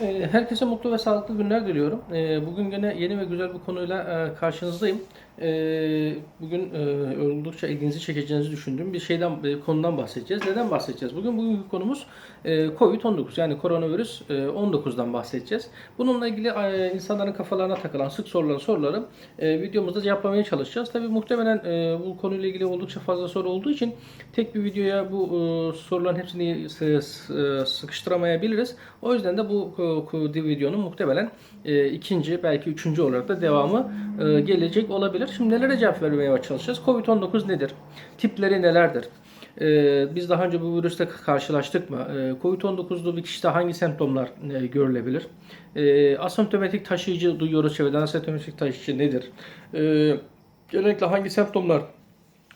Ee, Herkese mutlu ve sağlıklı günler diliyorum. Ee, Bugün gene yeni ve güzel bir konuyla e, karşınızdayım. Ee, Bugün e, oldukça ilginizi çekeceğinizi düşündüğüm bir şeyden, bir konudan bahsedeceğiz. Neden bahsedeceğiz? Bugün bugünkü konumuz e, COVID-19 yani koronavirüs e, 19'dan bahsedeceğiz. Bununla ilgili e, insanların kafalarına takılan sık sorulan soruları e, videomuzda cevaplamaya çalışacağız. Tabii muhtemelen e, bu konuyla ilgili oldukça fazla soru olduğu için tek bir videoya bu e, soruların hepsini s- s- sıkıştıramayabiliriz. O yüzden de bu e, videonun muhtemelen e, ikinci belki üçüncü olarak da devamı e, gelecek olabilir. Şimdi nelere cevap vermeye çalışacağız? Covid-19 nedir? Tipleri nelerdir? E, biz daha önce bu virüsle karşılaştık mı? E, Covid-19'lu bir kişide hangi semptomlar e, görülebilir? E, asemptomatik taşıyıcı duyuyoruz çevreden. Asemptomatik taşıyıcı nedir? E, genellikle hangi semptomlar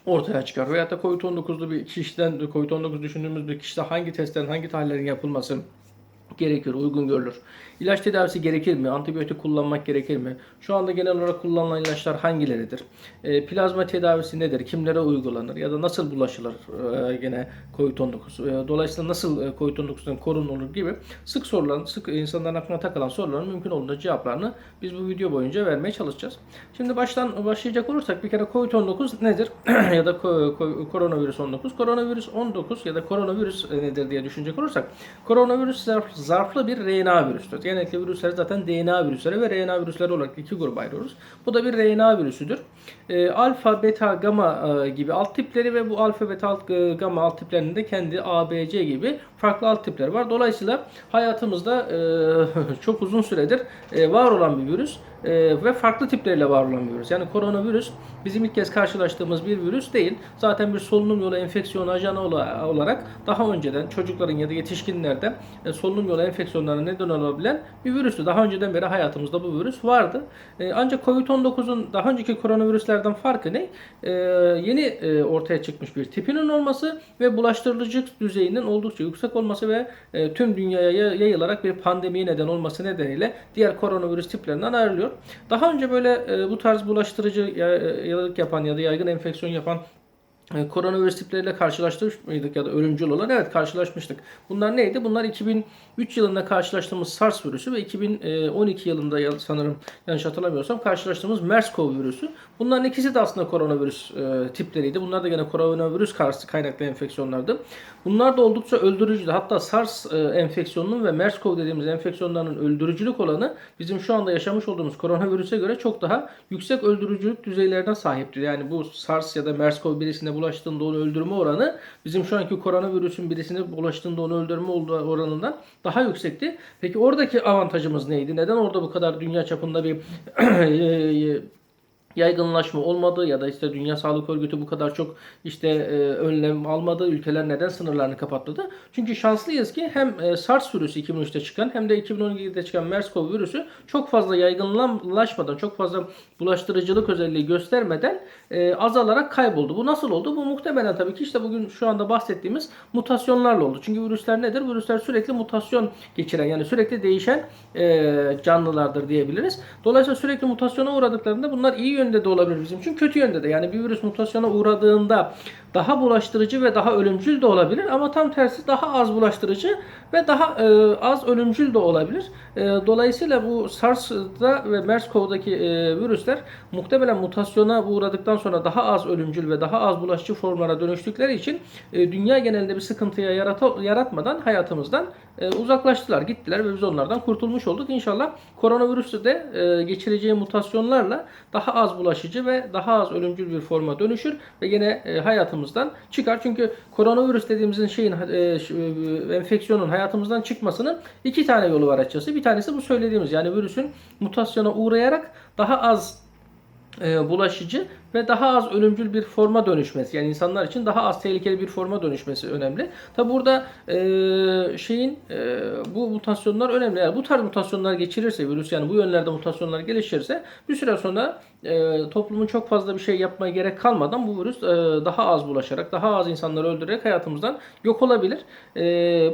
ortaya çıkar? Veyahut da COVID-19'lu bir kişiden, COVID-19 düşündüğümüz bir kişide hangi testlerin, hangi tahlillerin yapılması gerekir, uygun görülür. İlaç tedavisi gerekir mi? Antibiyotik kullanmak gerekir mi? Şu anda genel olarak kullanılan ilaçlar hangileridir? E, plazma tedavisi nedir? Kimlere uygulanır? Ya da nasıl bulaşılır e, gene COVID-19? E, dolayısıyla nasıl e, COVID-19'dan korunulur gibi sık sorulan, sık insanların aklına takılan soruların mümkün olduğunca cevaplarını biz bu video boyunca vermeye çalışacağız. Şimdi baştan başlayacak olursak bir kere COVID-19 nedir? ya da ko- ko- koronavirüs 19. Koronavirüs 19 ya da koronavirüs nedir diye düşünecek olursak koronavirüs zarflı bir RNA virüsüdür. Genellikle virüsler zaten DNA virüsleri ve RNA virüsleri olarak iki gruba ayırıyoruz. Bu da bir RNA virüsüdür. E, alfa, beta, gamma e, gibi alt tipleri ve bu alfa, beta, alt, e, gamma alt tiplerinin de kendi A, B, C gibi farklı alt tipleri var. Dolayısıyla hayatımızda e, çok uzun süredir e, var olan bir virüs e, ve farklı tipleriyle var. Yani koronavirüs bizim ilk kez karşılaştığımız bir virüs değil. Zaten bir solunum yolu enfeksiyonu ajanı ola- olarak daha önceden çocukların ya da yetişkinlerde e, solunum yolu enfeksiyonlarına neden olabilen bir virüstü. Daha önceden beri hayatımızda bu virüs vardı. E, ancak COVID-19'un daha önceki koronavirüslerden farkı ne? E, yeni e, ortaya çıkmış bir tipinin olması ve bulaştırıcı düzeyinin oldukça yüksek olması ve e, tüm dünyaya yay- yayılarak bir pandemiye neden olması nedeniyle diğer koronavirüs tiplerinden ayrılıyor. Daha önce böyle e, bu tarz bulaştırıcı yayılık yapan ya da yaygın enfeksiyon yapan e, koronavirüs tipleriyle karşılaşmış mıydık ya da ölümcül olan? Evet karşılaşmıştık. Bunlar neydi? Bunlar 2003 yılında karşılaştığımız SARS virüsü ve 2012 yılında ya- sanırım yanlış hatırlamıyorsam karşılaştığımız MERS-CoV virüsü. Bunların ikisi de aslında koronavirüs e, tipleriydi. Bunlar da gene koronavirüs kaynaklı enfeksiyonlardı. Bunlar da oldukça öldürücüydü. Hatta SARS e, enfeksiyonunun ve MERS-CoV dediğimiz enfeksiyonların öldürücülük olanı bizim şu anda yaşamış olduğumuz koronavirüse göre çok daha yüksek öldürücülük düzeylerine sahiptir. Yani bu SARS ya da MERS-CoV birisine bulaştığında onu öldürme oranı bizim şu anki koronavirüsün birisine bulaştığında onu öldürme oranından daha yüksekti. Peki oradaki avantajımız neydi? Neden orada bu kadar dünya çapında bir yaygınlaşma olmadı ya da işte Dünya Sağlık Örgütü bu kadar çok işte e, önlem almadı. Ülkeler neden sınırlarını kapatmadı? Çünkü şanslıyız ki hem e, SARS virüsü 2003'te çıkan hem de 2012'de çıkan MERS-CoV virüsü çok fazla yaygınlaşmadan, çok fazla bulaştırıcılık özelliği göstermeden e, azalarak kayboldu. Bu nasıl oldu? Bu muhtemelen tabii ki işte bugün şu anda bahsettiğimiz mutasyonlarla oldu. Çünkü virüsler nedir? Virüsler sürekli mutasyon geçiren yani sürekli değişen canlılardır diyebiliriz. Dolayısıyla sürekli mutasyona uğradıklarında bunlar iyi yönde de olabilir bizim için, kötü yönde de. Yani bir virüs mutasyona uğradığında daha bulaştırıcı ve daha ölümcül de olabilir ama tam tersi daha az bulaştırıcı ve daha e, az ölümcül de olabilir. E, dolayısıyla bu SARS'da ve MERS-CoV'daki e, virüsler muhtemelen mutasyona uğradıktan sonra daha az ölümcül ve daha az bulaşıcı formlara dönüştükleri için e, dünya genelinde bir sıkıntıya yarata- yaratmadan hayatımızdan e, uzaklaştılar, gittiler ve biz onlardan kurtulmuş olduk. İnşallah koronavirüsü de e, geçireceği mutasyonlarla daha az bulaşıcı ve daha az ölümcül bir forma dönüşür ve yine e, hayatımızdan çıkar. Çünkü koronavirüs dediğimizin şeyin e, e, enfeksiyonun hayatımızdan çıkmasının iki tane yolu var açıkçası. Bir tanesi bu söylediğimiz yani virüsün mutasyona uğrayarak daha az bulaşıcı ve daha az ölümcül bir forma dönüşmesi. Yani insanlar için daha az tehlikeli bir forma dönüşmesi önemli. Tabi burada e, şeyin e, bu mutasyonlar önemli. Yani bu tarz mutasyonlar geçirirse virüs yani bu yönlerde mutasyonlar gelişirse bir süre sonra e, toplumun çok fazla bir şey yapmaya gerek kalmadan bu virüs e, daha az bulaşarak, daha az insanları öldürerek hayatımızdan yok olabilir. E,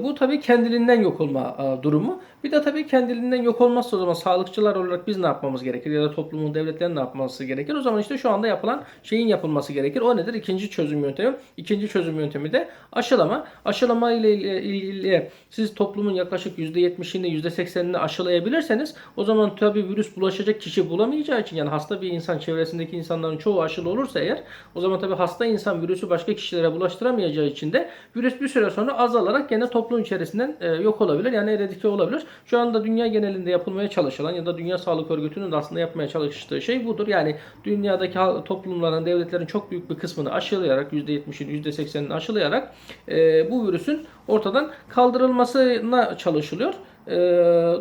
bu tabii kendiliğinden yok olma e, durumu. Bir de tabii kendiliğinden yok olmazsa o zaman sağlıkçılar olarak biz ne yapmamız gerekir ya da toplumun devletlerin ne yapması gerekir? O zaman işte şu anda yapılan yapılan şeyin yapılması gerekir. O nedir? İkinci çözüm yöntemi. İkinci çözüm yöntemi de aşılama. Aşılama ile ilgili siz toplumun yaklaşık %70'ini %80'ini aşılayabilirseniz o zaman tabii virüs bulaşacak kişi bulamayacağı için yani hasta bir insan çevresindeki insanların çoğu aşılı olursa eğer o zaman tabii hasta insan virüsü başka kişilere bulaştıramayacağı için de virüs bir süre sonra azalarak gene toplum içerisinden e, yok olabilir. Yani eradike olabilir. Şu anda dünya genelinde yapılmaya çalışılan ya da Dünya Sağlık Örgütü'nün aslında yapmaya çalıştığı şey budur. Yani dünyadaki hal- toplumların, devletlerin çok büyük bir kısmını aşılayarak %70'ini %80'ini aşılayarak e, bu virüsün ortadan kaldırılmasına çalışılıyor. E,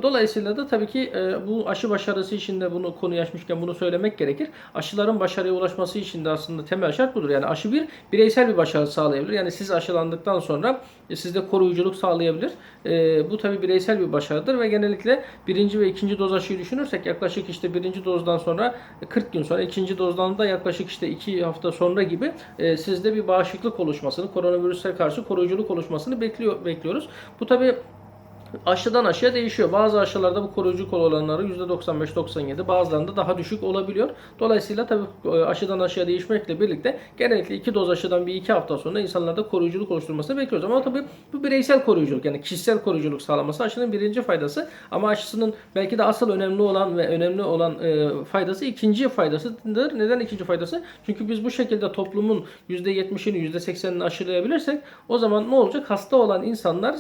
dolayısıyla da tabii ki e, bu aşı başarısı için de bunu konu açmışken bunu söylemek gerekir. Aşıların başarıya ulaşması için de aslında temel şart budur. Yani aşı bir bireysel bir başarı sağlayabilir. Yani siz aşılandıktan sonra e, sizde koruyuculuk sağlayabilir. E, bu tabii bireysel bir başarıdır ve genellikle birinci ve ikinci doz aşıyı düşünürsek yaklaşık işte birinci dozdan sonra 40 gün sonra ikinci dozdan da yaklaşık işte 2 hafta sonra gibi e, sizde bir bağışıklık oluşmasını, koronavirüse karşı koruyuculuk oluşmasını bekliyor bekliyoruz. Bu tabii aşıdan aşıya değişiyor. Bazı aşılarda bu koruyucu oranları %95-97 bazılarında daha düşük olabiliyor. Dolayısıyla tabii e, aşıdan aşıya değişmekle birlikte genellikle iki doz aşıdan bir iki hafta sonra insanlarda koruyuculuk oluşturmasını bekliyoruz. Ama tabii bu bireysel koruyuculuk yani kişisel koruyuculuk sağlaması aşının birinci faydası. Ama aşısının belki de asıl önemli olan ve önemli olan e, faydası ikinci faydasıdır. Neden ikinci faydası? Çünkü biz bu şekilde toplumun %70'ini %80'ini aşılayabilirsek o zaman ne olacak? Hasta olan insanlar,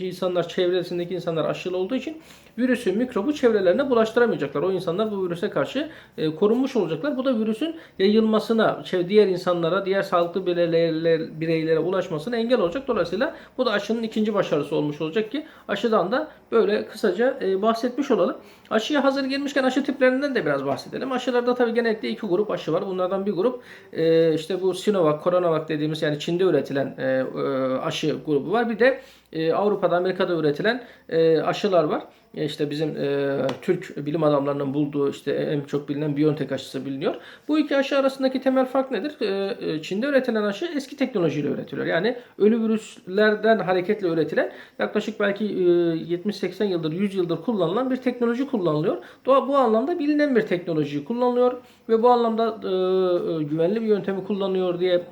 insanlar, çevresindeki insanlar aşılı olduğu için virüsü, mikrobu çevrelerine bulaştıramayacaklar. O insanlar bu virüse karşı e, korunmuş olacaklar. Bu da virüsün yayılmasına, diğer insanlara, diğer sağlıklı bireylere, bireylere ulaşmasına engel olacak. Dolayısıyla bu da aşının ikinci başarısı olmuş olacak ki aşıdan da böyle kısaca e, bahsetmiş olalım. Aşıya hazır gelmişken aşı tiplerinden de biraz bahsedelim. Aşılarda tabii genellikle iki grup aşı var. Bunlardan bir grup e, işte bu Sinovac, Coronavac dediğimiz yani Çin'de üretilen e, e, aşı grubu var. Bir de e, Avrupa'da, Amerika'da üretilen e, aşılar var. İşte bizim e, Türk bilim adamlarının bulduğu işte en çok bilinen BioNTech aşısı biliniyor. Bu iki aşı arasındaki temel fark nedir? E, e, Çin'de üretilen aşı eski teknolojiyle üretiliyor. Yani ölü virüslerden hareketle üretilen yaklaşık belki e, 70-80 yıldır, 100 yıldır kullanılan bir teknoloji kullanılıyor. Doğa bu anlamda bilinen bir teknoloji kullanılıyor ve bu anlamda e, e, güvenli bir yöntemi kullanıyor diye e,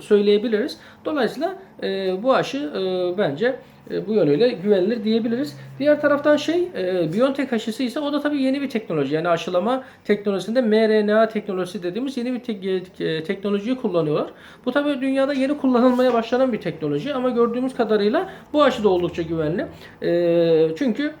söyleyebiliriz. Dolayısıyla e, bu aşı e, bence bu yönüyle güvenilir diyebiliriz. Diğer taraftan şey e, BioNTech aşısı ise o da tabii yeni bir teknoloji. Yani aşılama teknolojisinde mRNA teknolojisi dediğimiz yeni bir tek- e, teknolojiyi kullanıyorlar. Bu tabii dünyada yeni kullanılmaya başlanan bir teknoloji ama gördüğümüz kadarıyla bu aşı da oldukça güvenli. E, çünkü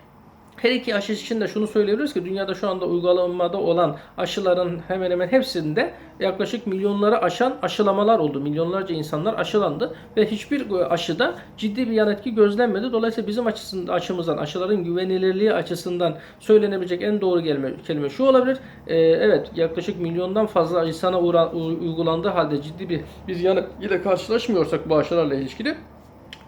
her iki aşı için de şunu söyleyebiliriz ki dünyada şu anda uygulanmada olan aşıların hemen hemen hepsinde yaklaşık milyonları aşan aşılamalar oldu. Milyonlarca insanlar aşılandı ve hiçbir aşıda ciddi bir yan etki gözlenmedi. Dolayısıyla bizim açısından, açımızdan aşıların güvenilirliği açısından söylenebilecek en doğru kelime, kelime şu olabilir. Ee, evet yaklaşık milyondan fazla insana uğra- uygulandığı halde ciddi bir biz yan ile karşılaşmıyorsak bu aşılarla ilişkili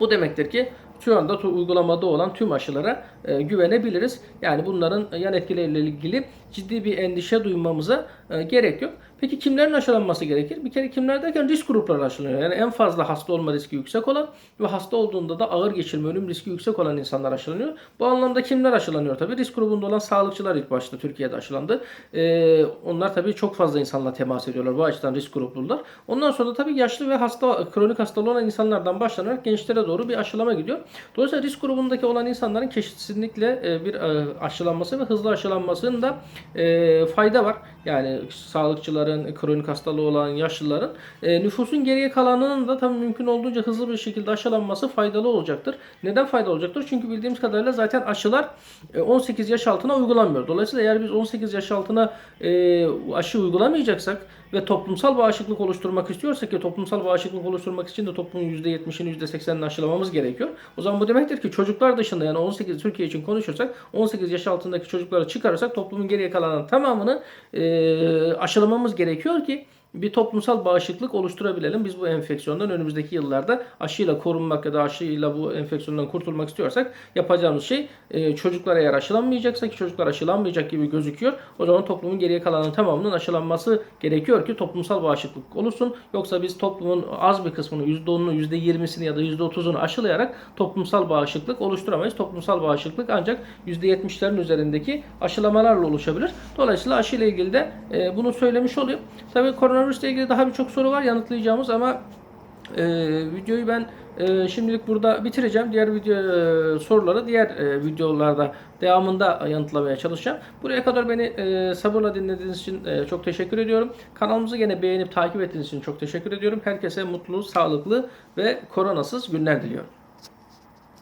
bu demektir ki şu anda uygulamada olan tüm aşılara e, güvenebiliriz. Yani bunların yan etkileriyle ilgili ciddi bir endişe duymamıza e, gerek yok. Peki kimlerin aşılanması gerekir? Bir kere kimler derken risk grupları aşılanıyor. Yani en fazla hasta olma riski yüksek olan ve hasta olduğunda da ağır geçirme, ölüm riski yüksek olan insanlar aşılanıyor. Bu anlamda kimler aşılanıyor tabii? Risk grubunda olan sağlıkçılar ilk başta Türkiye'de aşılandı. E, onlar tabii çok fazla insanla temas ediyorlar. Bu açıdan risk gruplular. Ondan sonra tabii yaşlı ve hasta, kronik hastalığı olan insanlardan başlanarak gençlere doğru bir aşılama gidiyor. Dolayısıyla risk grubundaki olan insanların kesinlikle e, bir e, aşılanması ve hızlı aşılanmasında e, fayda var. Yani sağlıkçıların, kronik hastalığı olan yaşlıların nüfusun geriye kalanının da tabii mümkün olduğunca hızlı bir şekilde aşılanması faydalı olacaktır. Neden faydalı olacaktır? Çünkü bildiğimiz kadarıyla zaten aşılar e, 18 yaş altına uygulanmıyor. Dolayısıyla eğer biz 18 yaş altına aşı uygulamayacaksak ve toplumsal bağışıklık oluşturmak istiyorsak ki toplumsal bağışıklık oluşturmak için de toplumun %70'ini %80'ini aşılamamız gerekiyor. O zaman bu demektir ki çocuklar dışında yani 18 Türkiye için konuşursak 18 yaş altındaki çocukları çıkarırsak toplumun geriye kalanın tamamını e, aşılamamız gerekiyor ki bir toplumsal bağışıklık oluşturabilelim. Biz bu enfeksiyondan önümüzdeki yıllarda aşıyla korunmak ya da aşıyla bu enfeksiyondan kurtulmak istiyorsak yapacağımız şey e, çocuklar eğer aşılanmayacaksa ki çocuklar aşılanmayacak gibi gözüküyor. O zaman toplumun geriye kalanın tamamının aşılanması gerekiyor ki toplumsal bağışıklık oluşsun. Yoksa biz toplumun az bir kısmını %10'unu %20'sini ya da %30'unu aşılayarak toplumsal bağışıklık oluşturamayız. Toplumsal bağışıklık ancak %70'lerin üzerindeki aşılamalarla oluşabilir. Dolayısıyla aşıyla ilgili de e, bunu söylemiş olayım. Tabii koronavirüsle ilgili daha birçok soru var yanıtlayacağımız ama e, videoyu ben e, şimdilik burada bitireceğim. Diğer video e, soruları diğer e, videolarda devamında yanıtlamaya çalışacağım. Buraya kadar beni e, sabırla dinlediğiniz için e, çok teşekkür ediyorum. Kanalımızı gene beğenip takip ettiğiniz için çok teşekkür ediyorum. Herkese mutlu, sağlıklı ve koronasız günler diliyorum.